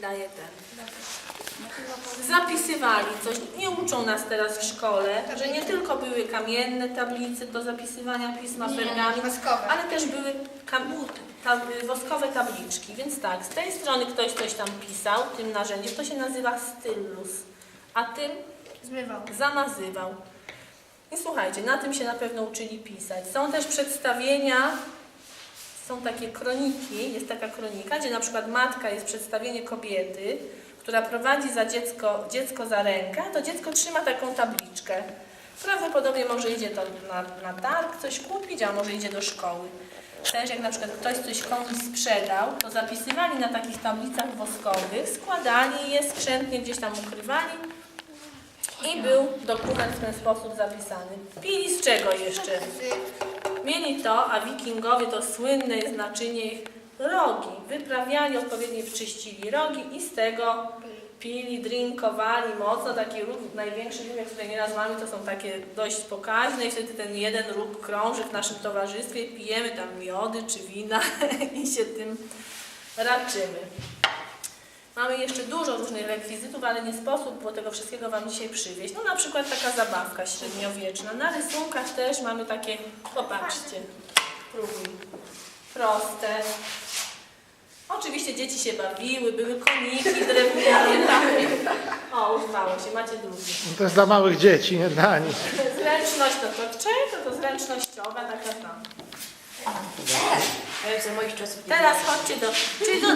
Daję ten. Zapisywali coś. Nie uczą nas teraz w szkole, że nie tylko były kamienne tablice do zapisywania pisma pergamin, woskowe. ale też były kam- ta, woskowe tabliczki. Więc tak, z tej strony ktoś coś tam pisał tym narzędziem, to się nazywa stylus, a tym Zmywał. zamazywał. I słuchajcie, na tym się na pewno uczyli pisać. Są też przedstawienia, są takie kroniki, jest taka kronika, gdzie na przykład matka jest przedstawienie kobiety, która prowadzi za dziecko, dziecko za rękę, to dziecko trzyma taką tabliczkę. Prawdopodobnie może idzie to na, na targ coś kupić, a może idzie do szkoły. Też jak na przykład ktoś coś komuś sprzedał, to zapisywali na takich tablicach woskowych, składali je skrzętnie gdzieś tam ukrywali i był dokument w ten sposób zapisany. Pili z czego jeszcze? Mieli to, a wikingowie to słynne jest naczynie ich rogi. Wyprawiali, odpowiednio wczyścili rogi i z tego pili, drinkowali mocno. Taki róg, największy jak tutaj nieraz mamy, to są takie dość pokaźne i wtedy ten jeden róg krąży w naszym towarzystwie. Pijemy tam miody czy wina i się tym raczymy. Mamy jeszcze dużo różnych rekwizytów, ale nie sposób było tego wszystkiego Wam dzisiaj przywieźć. No na przykład taka zabawka średniowieczna. Na rysunkach też mamy takie, popatrzcie, próbuj, proste. Oczywiście dzieci się bawiły, były koniki drewniane, takie. O, używało się, macie drugi. No to jest dla małych dzieci, nie dla nich. Zręczność to to czego? To zręcznościowa, taka tam. A jak za moich czasów nie Teraz chodźcie do. Czyli do,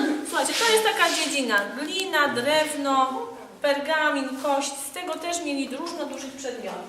taka dziedzina. Glina, drewno, pergamin, kość. Z tego też mieli różno dużych przedmiotów.